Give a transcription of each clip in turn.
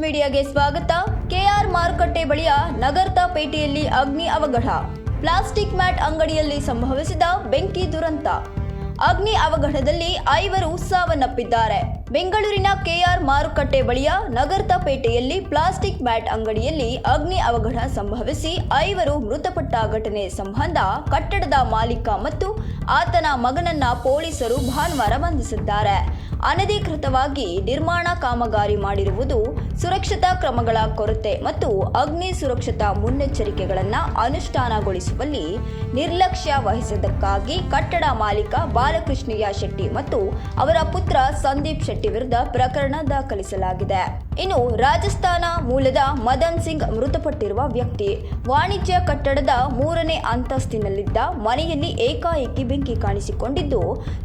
ಮೀಡಿಯಾಗೆ ಸ್ವಾಗತ. ಕೆಆರ್ ಮಾರುಕಟ್ಟೆ ಬಳಿಯ ನಗರದ ಪೇಟೆಯಲ್ಲಿ ಅಗ್ನಿ ಅವಘಡ. ಪ್ಲಾಸ್ಟಿಕ್ ಮ್ಯಾಟ್ ಅಂಗಡಿಯಲ್ಲಿ ಸಂಭವಿಸಿದ ಬೆಂಕಿ ದುರಂತ. ಅಗ್ನಿ ಅವಘಡದಲ್ಲಿ ಐವರು ಸಾವನ್ನಪ್ಪಿದ್ದಾರೆ. ಬೆಂಗಳೂರಿನ ಕೆಆರ್ ಮಾರುಕಟ್ಟೆ ಬಳಿಯ ನಗರ್ತಪೇಟೆಯಲ್ಲಿ ಪ್ಲಾಸ್ಟಿಕ್ ಬ್ಯಾಟ್ ಅಂಗಡಿಯಲ್ಲಿ ಅಗ್ನಿ ಅವಘಡ ಸಂಭವಿಸಿ ಐವರು ಮೃತಪಟ್ಟ ಘಟನೆ ಸಂಬಂಧ ಕಟ್ಟಡದ ಮಾಲೀಕ ಮತ್ತು ಆತನ ಮಗನನ್ನ ಪೊಲೀಸರು ಭಾನುವಾರ ಬಂಧಿಸಿದ್ದಾರೆ. ಅನಧಿಕೃತವಾಗಿ ನಿರ್ಮಾಣ ಕಾಮಗಾರಿ ಮಾಡಿರುವುದು ಸುರಕ್ಷತಾ ಕ್ರಮಗಳ ಕೊರತೆ ಮತ್ತು ಅಗ್ನಿ ಸುರಕ್ಷತಾ ಮುನ್ನೆಚ್ಚರಿಕೆಗಳನ್ನು ಅನುಷ್ಠಾನಗೊಳಿಸುವಲ್ಲಿ ನಿರ್ಲಕ್ಷ್ಯ ವಹಿಸಿದ್ದಕ್ಕಾಗಿ ಕಟ್ಟಡ ಮಾಲೀಕ ಬಾಲಕೃಷ್ಣಯ್ಯ ಶೆಟ್ಟಿ ಮತ್ತು ಅವರ ಪುತ್ರ ಸಂದೀಪ್ ಶೆಟ್ಟಿ ವಿರುದ್ಧ ಪ್ರಕರಣ ದಾಖಲಿಸಲಾಗಿದೆ. ಇನ್ನು ರಾಜಸ್ಥಾನ ಮೂಲದ ಮದನ್ ಸಿಂಗ್ ಮೃತಪಟ್ಟಿರುವ ವ್ಯಕ್ತಿ. ವಾಣಿಜ್ಯ ಕಟ್ಟಡದ ಮೂರನೇ ಅಂತಸ್ತಿನಲ್ಲಿದ್ದ ಮನೆಯಲ್ಲಿ ಏಕಾಏಕಿ ಬೆಂಕಿ ಕಾಣಿಸಿಕೊಂಡಿದ್ದು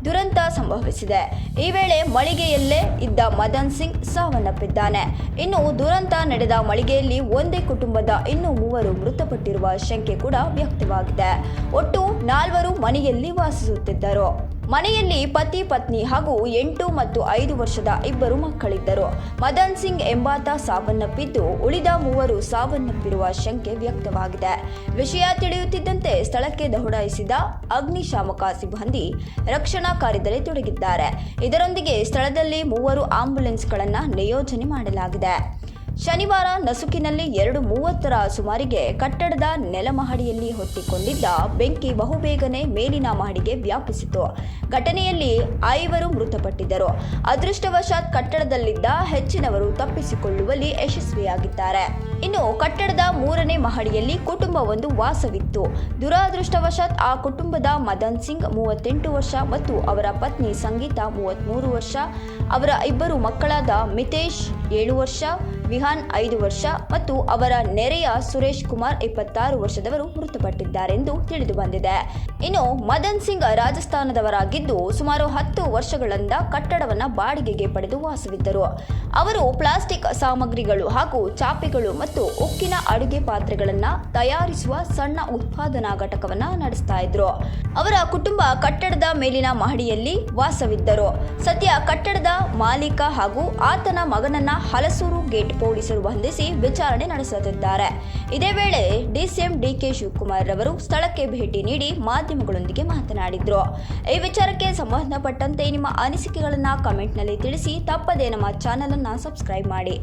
ದುರಂತ ಸಂಭವಿಸಿದೆ. ಈ ವೇಳೆ ಮಳಿಗೆಯಲ್ಲೇ ಇದ್ದ ಮದನ್ ಸಿಂಗ್ ಸಾವನ್ನಪ್ಪಿದ್ದಾನೆ. ಇನ್ನು ದುರಂತ ನಡೆದ ಮಳಿಗೆಯಲ್ಲಿ ಒಂದೇ ಕುಟುಂಬದ ಇನ್ನೂ ಮೂವರು ಮೃತಪಟ್ಟಿರುವ ಶಂಕೆ ಕೂಡ ವ್ಯಕ್ತವಾಗಿದೆ. ಒಟ್ಟು ನಾಲ್ವರು ಮನೆಯಲ್ಲಿ ವಾಸಿಸುತ್ತಿದ್ದರು. ಮನೆಯಲ್ಲಿ ಪತಿ, ಪತ್ನಿ ಹಾಗೂ ಎಂಟು ಮತ್ತು ಐದು ವರ್ಷದ ಇಬ್ಬರು ಮಕ್ಕಳಿದ್ದರು. ಮದನ್ ಸಿಂಗ್ ಎಂಬಾತ ಸಾವನ್ನಪ್ಪಿದ್ದು, ಉಳಿದ ಮೂವರು ಸಾವನ್ನಪ್ಪಿರುವ ಶಂಕೆ ವ್ಯಕ್ತವಾಗಿದೆ. ವಿಷಯ ತಿಳಿಯುತ್ತಿದ್ದಂತೆ ಸ್ಥಳಕ್ಕೆ ದೌಡಾಯಿಸಿದ ಅಗ್ನಿಶಾಮಕ ಸಿಬ್ಬಂದಿ ರಕ್ಷಣಾ ಕಾರ್ಯದಲ್ಲಿ ತೊಡಗಿದ್ದಾರೆ. ಇದರೊಂದಿಗೆ ಸ್ಥಳದಲ್ಲಿ ಮೂವರು ಆಂಬ್ಯುಲೆನ್ಸ್ಗಳನ್ನು ನಿಯೋಜನೆ ಮಾಡಲಾಗಿದೆ. ಶನಿವಾರ ನಸುಕಿನಲ್ಲಿ ಎರಡು ಮೂವತ್ತರ ಸುಮಾರಿಗೆ ಕಟ್ಟಡದ ನೆಲಮಹಡಿಯಲ್ಲಿ ಹೊತ್ತಿಕೊಂಡಿದ್ದ ಬೆಂಕಿ ಬಹುಬೇಗನೆ ಮೇಲಿನ ಮಹಡಿಗೆ ವ್ಯಾಪಿಸಿತು. ಘಟನೆಯಲ್ಲಿ ಐವರು ಮೃತಪಟ್ಟಿದ್ದರು. ಅದೃಷ್ಟವಶಾತ್ ಕಟ್ಟಡದಲ್ಲಿದ್ದ ಹೆಚ್ಚಿನವರು ತಪ್ಪಿಸಿಕೊಳ್ಳುವಲ್ಲಿ ಯಶಸ್ವಿಯಾಗಿದ್ದಾರೆ. ಇನ್ನು ಕಟ್ಟಡದ ಮೂರನೇ ಮಹಡಿಯಲ್ಲಿ ಕುಟುಂಬವೊಂದು ವಾಸವಿತ್ತು. ದುರಾದೃಷ್ಟವಶಾತ್ ಆ ಕುಟುಂಬದ ಮದನ್ ಸಿಂಗ್ ಮೂವತ್ತೆಂಟು ವರ್ಷ ಮತ್ತು ಅವರ ಪತ್ನಿ ಸಂಗೀತ ಮೂವತ್ತ್ಮೂರು ವರ್ಷ, ಅವರ ಇಬ್ಬರು ಮಕ್ಕಳಾದ ಮಿತೇಶ್ ಏಳು ವರ್ಷ ವಿಹಾನ್ ಐದು ವರ್ಷ ಮತ್ತು ಅವರ ನೆರೆಯ ಸುರೇಶ್ ಕುಮಾರ್ ಇಪ್ಪತ್ತಾರು ವರ್ಷದವರು ಮೃತಪಟ್ಟಿದ್ದಾರೆಂದು ತಿಳಿದು ಬಂದಿದೆ. ಇನ್ನು ಮದನ್ ಸಿಂಗ್ ರಾಜಸ್ಥಾನದವರಾಗಿದ್ದು ಸುಮಾರು ಹತ್ತು ವರ್ಷಗಳಿಂದ ಕಟ್ಟಡವನ್ನು ಬಾಡಿಗೆಗೆ ಪಡೆದು ವಾಸವಿದ್ದರು. ಅವರು ಪ್ಲಾಸ್ಟಿಕ್ ಸಾಮಗ್ರಿಗಳು ಹಾಗೂ ಚಾಪೆಗಳು ಮತ್ತು ಉಕ್ಕಿನ ಅಡುಗೆ ಪಾತ್ರೆಗಳನ್ನು ತಯಾರಿಸುವ ಸಣ್ಣ ಉತ್ಪಾದನಾ ಘಟಕವನ್ನು ನಡೆಸ್ತಾ ಇದ್ರು. ಅವರ ಕುಟುಂಬ ಕಟ್ಟಡದ ಮೇಲಿನ ಮಹಡಿಯಲ್ಲಿ ವಾಸವಿದ್ದರು. ಸದ್ಯ ಕಟ್ಟಡದ ಮಾಲೀಕ ಹಾಗೂ ಆತನ ಮಗನನ್ನ ಹಲಸೂರು ಗೇಟ್ ಪೊಲೀಸರು ಬಂಧಿಸಿ ವಿಚಾರಣೆ ನಡೆಸುತ್ತಿದ್ದಾರೆ. ಇದೇ ವೇಳೆ ಡಿಸಿಎಂ ಡಿಕೆ ಶಿವಕುಮಾರ್ ರವರು ಸ್ಥಳಕ್ಕೆ ಭೇಟಿ ನೀಡಿ ಮಾಧ್ಯಮಗಳೊಂದಿಗೆ ಮಾತನಾಡಿದ್ರು. ಈ ವಿಚಾರಕ್ಕೆ ಸಂಬಂಧಪಟ್ಟಂತೆ ನಿಮ್ಮ ಅನಿಸಿಕೆಗಳನ್ನು ಕಮೆಂಟ್ನಲ್ಲಿ ತಿಳಿಸಿ, ತಪ್ಪದೇ ನಮ್ಮ ಚಾನಲ್ ಅನ್ನು ಸಬ್ಸ್ಕ್ರೈಬ್ ಮಾಡಿ.